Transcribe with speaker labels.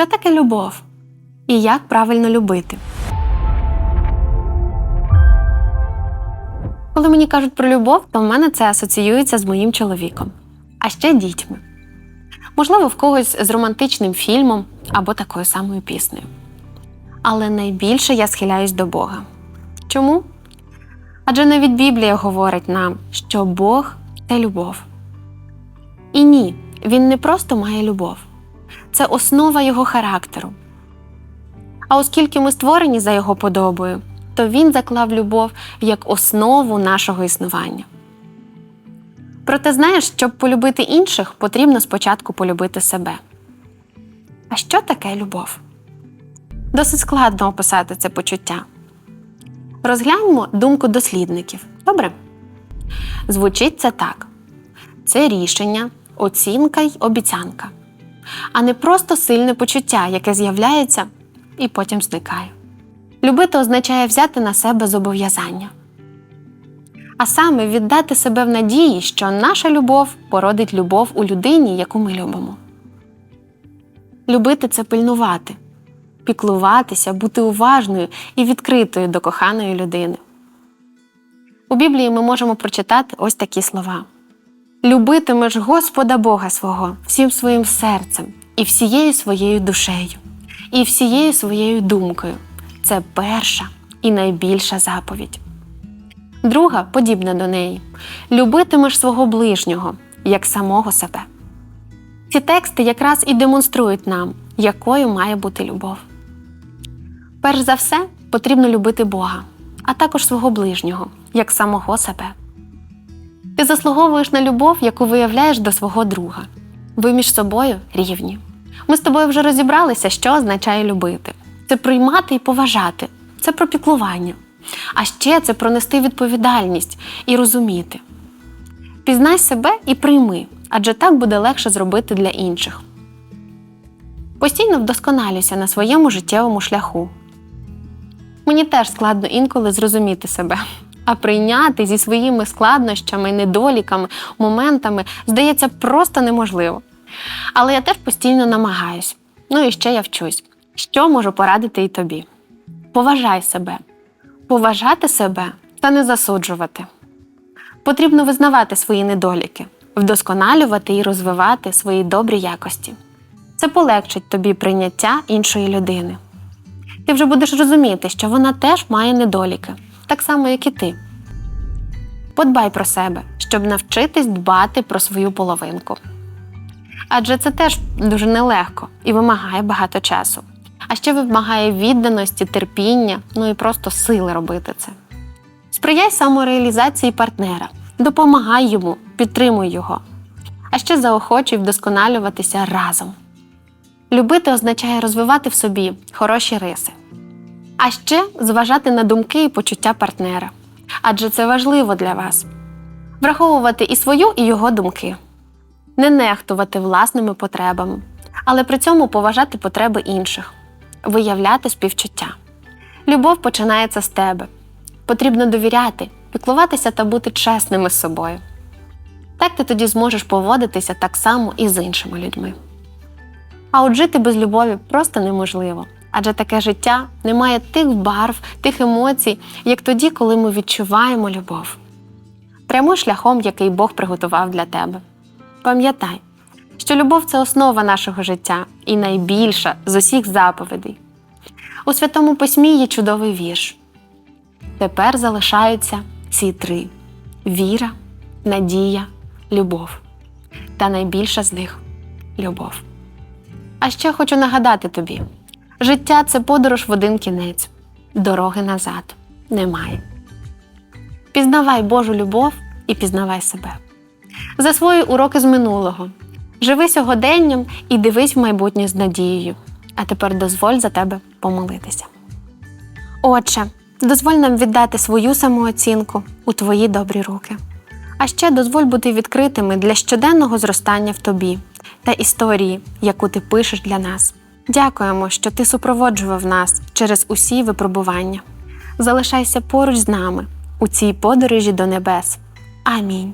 Speaker 1: Що таке любов? І як правильно любити? Коли мені кажуть про любов, то в мене це асоціюється з моїм чоловіком, а ще дітьми. Можливо, в когось з романтичним фільмом або такою самою піснею. Але найбільше я схиляюсь до Бога. Чому? Адже навіть Біблія говорить нам, що Бог це любов. І ні, він не просто має любов, це основа його характеру. А оскільки ми створені за його подобою, то він заклав любов як основу нашого існування. Проте знаєш, щоб полюбити інших, потрібно спочатку полюбити себе. А що таке любов? Досить складно описати це почуття. Розгляньмо думку дослідників. Добре? Звучить це так: це рішення, оцінка й обіцянка, а не просто сильне почуття, яке з'являється і потім зникає. Любити означає взяти на себе зобов'язання, а саме віддати себе в надії, що наша любов породить любов у людині, яку ми любимо. Любити це пильнувати, піклуватися, бути уважною і відкритою до коханої людини. У Біблії ми можемо прочитати ось такі слова: Любитимеш Господа Бога свого всім своїм серцем і всією своєю душею, і всією своєю думкою. Це перша і найбільша заповідь. Друга подібна до неї любитимеш свого ближнього як самого себе. Ці тексти якраз і демонструють нам, якою має бути любов. Перш за все, потрібно любити Бога, а також свого ближнього, як самого себе. Ти заслуговуєш на любов, яку виявляєш до свого друга. Ви між собою рівні. Ми з тобою вже розібралися, що означає любити. Це приймати і поважати, це про піклування. А ще це про нести відповідальність і розуміти. Пізнай себе і прийми, адже так буде легше зробити для інших. Постійно вдосконалюйся на своєму життєвому шляху. Мені теж складно інколи зрозуміти себе, а прийняти зі своїми складнощами, недоліками, моментами здається просто неможливо. Але я теж постійно намагаюсь. Ну і ще я вчусь. Що можу порадити і тобі? Поважай себе, поважати себе та не засуджувати. Потрібно визнавати свої недоліки, вдосконалювати і розвивати свої добрі якості. Це полегшить тобі прийняття іншої людини. Ти вже будеш розуміти, що вона теж має недоліки, так само, як і ти. Подбай про себе, щоб навчитись дбати про свою половинку. Адже це теж дуже нелегко і вимагає багато часу. А ще вимагає відданості, терпіння, ну і просто сили робити це. Сприяй самореалізації партнера, допомагай йому, підтримуй його, а ще заохочуй вдосконалюватися разом. Любити означає розвивати в собі хороші риси, а ще зважати на думки і почуття партнера, адже це важливо для вас. Враховувати і свою, і його думки, не нехтувати власними потребами, але при цьому поважати потреби інших, виявляти співчуття. Любов починається з тебе. Потрібно довіряти, піклуватися та бути чесними з собою. Так ти тоді зможеш поводитися так само і з іншими людьми. А от жити без любові просто неможливо, адже таке життя не має тих барв, тих емоцій, як тоді, коли ми відчуваємо любов. Прямуй шляхом, який Бог приготував для тебе. Пам'ятай, що любов це основа нашого життя і найбільша з усіх заповідей. У Святому Письмі є чудовий вірш. Тепер залишаються ці три: віра, надія, любов. Та найбільша з них любов. А ще хочу нагадати тобі: життя це подорож в один кінець, дороги назад немає. Пізнавай Божу любов і пізнавай себе. Засвоюй уроки з минулого. Живи сьогоденням і дивись в майбутнє з надією. А тепер дозволь за тебе помолитися. Отче, дозволь нам віддати свою самооцінку у твої добрі руки. А ще дозволь бути відкритими для щоденного зростання в тобі та історії, яку ти пишеш для нас. Дякуємо, що ти супроводжував нас через усі випробування. Залишайся поруч з нами у цій подорожі до небес. Амінь.